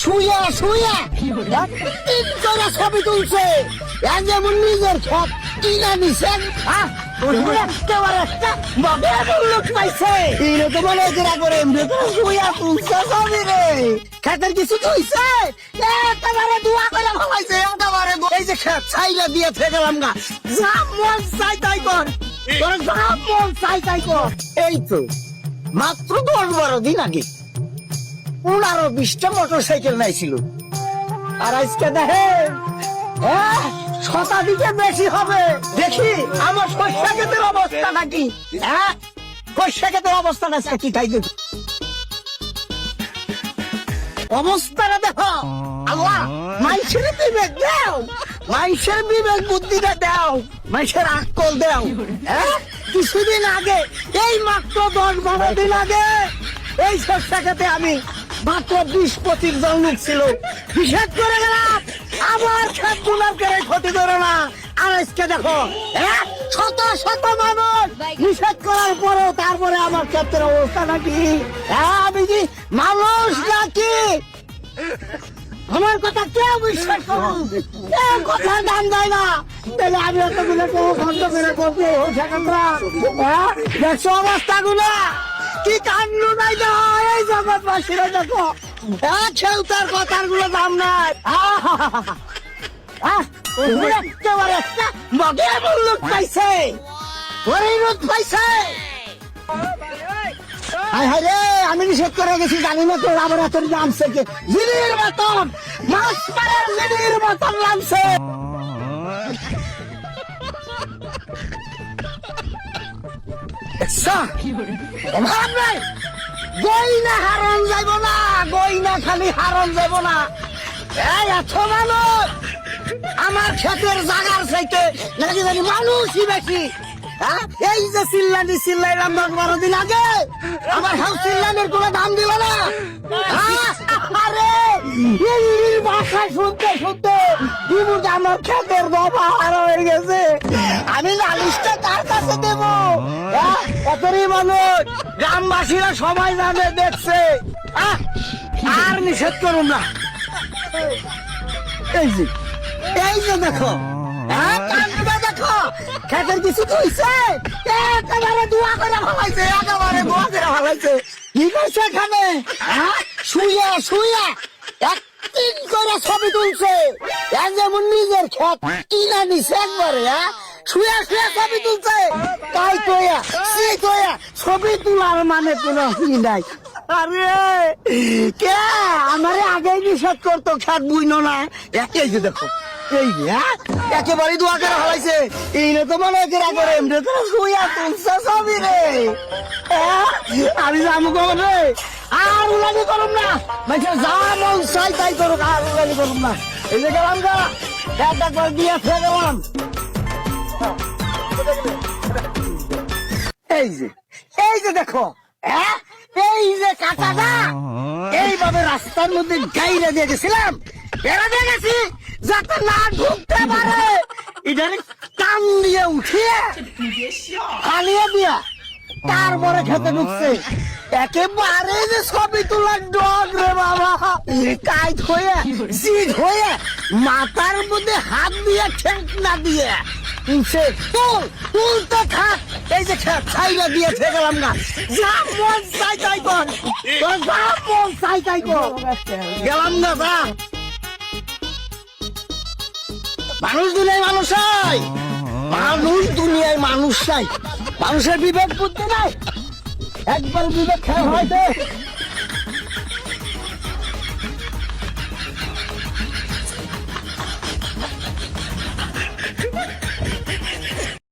শুয়া শুয়া তিন করে ছবি তুলছে। এক যেমন নিজের খেত কিনা নিছেন এমনি খেতের কিছু একেবারে দোয়া করে ভালাইছে একেবারে এই যে খেত ছাইলা দিয়ে থেকে গেলাম গা। যা মন চাই তাই কর। তোর যা মন চাই তাই কর। এই তো মাত্র দশ বারো দিন আগে পনেরো বিশটা মোটর সাইকেল নাইছিল। আর আজকে দেখে শতাধিকে বেশি হবে। দেখি, আমার শস্যা ক্ষেতের অবস্থাটা কি হ্যাঁ শস্যা ক্ষেতের অবস্থাটা আজকে কি তাই অবস্থাটা দেখো, আল্লাহ, মানুষের বিবেক দাও, মানুষের বিবেক বুদ্ধিটা দাও, মানুষের আকল দাও হ্যাঁ? কিছুদিন আগে, এই মাত্র দশ বারো দিন আগে, এই শস্যা খেতে আমি মাত্র বিশ পঁচিশ জন লোক ছিল। হিসেব করে গেলাম। আমার খেত করে ক্ষতি করো না। আর আজকে দেখো হ্যাঁ? শত শত মানুষ নিষেধ করার তারপরে আমার ক্ষেত্রের অবস্থা নাকি? হ্যাঁ আমি কি মানুষ নাকি? আমার কথা কেউ বিশ্বাস করুন কথা দাম দেয় না। তাহলে আমি এতগুলো কেউ বন্ধ করে সেখানটা দেখছ অবস্থা গুলো কি কান্ড নাই না দেখো। কেউ তার কথারগুলো দাম নাই। আমি নিষেধ করে গেছি, জানি না তোর আবার এত নামছে কি। জিনির মতন, মাছ মারার জিনির মতন নামছে নাই। গইনা হারন যাইব না গইনা খালি হারন যাইব না এই এত মানুষ, আমার ক্ষেতের জাগার চাইতে নাকি জানি মানুষই বেশি হ্যাঁ? এই যে চিল্লানি চিল্লাইলাম দশ বারো দিন আগে, আমার হাউ চিল্লানির কোনো দাম দিল না হ্যাঁ? আরে এই ভাষা শুনতে শুনতে আমার ক্ষেতের বাবা আর হয়ে গেছে হ্যাঁ? মানুষ গ্রামবাসীরা সবাই জানে দেখছে? আর নিষেধ করুন না। এই যে এই যে দেখো। হ্যাঁ, করে একেবারে কি এখানে? হ্যাঁ শুয়ে শুয়ে করে ছবি তুলছে। নিজের ক্ষেত কিনা নিছে একবারে হ্যাঁ? শুয়ে শুয়ে ছবি তুলছে। তাই কইয়া, সে কইয়া ছবি তোলার মানে কোনো ই নাই। আরে, কে? আমারে আগে নিষেধ করতো খাট বুইনো না। একে যে দেখো, এই হ্যাঁ? একেবারে দোয়া করে হলাইছে এই রে তো মনে করে করে, এমনি তো শুয়া তুলছে সবই রে। হ্যাঁ? আমি যাব কখন রে? আর উলানি করুম না। মানে যা মন চাই তাই করুক, আর উলানি করুম না। এই যে গেলাম গা। একটা করে দিয়ে ফেলে গেলাম। এই যে এই যে দেখো হ্যাঁ? এই যে কাঁটাটা এইভাবে রাস্তার মধ্যে দিয়ে গেছিলাম। গেছি, যাতে না ঢুকতে পারে। কান দিয়ে উঠিয়ে দিয়া তারপরে খেতে ঢুকছে। একেবারে যে ছবি তোলার ডগ রে বাবা। হয়ে, জিদ হয়ে মাথার মধ্যে হাত দিয়ে ঠেক না দিয়ে তুলতে থাক। এই যে খে- দিয়ে না যা মন চাই তাই কর। যা মন চাই তাই কর। গেলাম না যা। মানুষ দুনিয়ায় মানুষ চাই। মানুষ দুনিয়ায় মানুষ চাই। মানুষের বিবেক বুদ্ধি নাই। একবার বিবেক খেয়ে হয়তো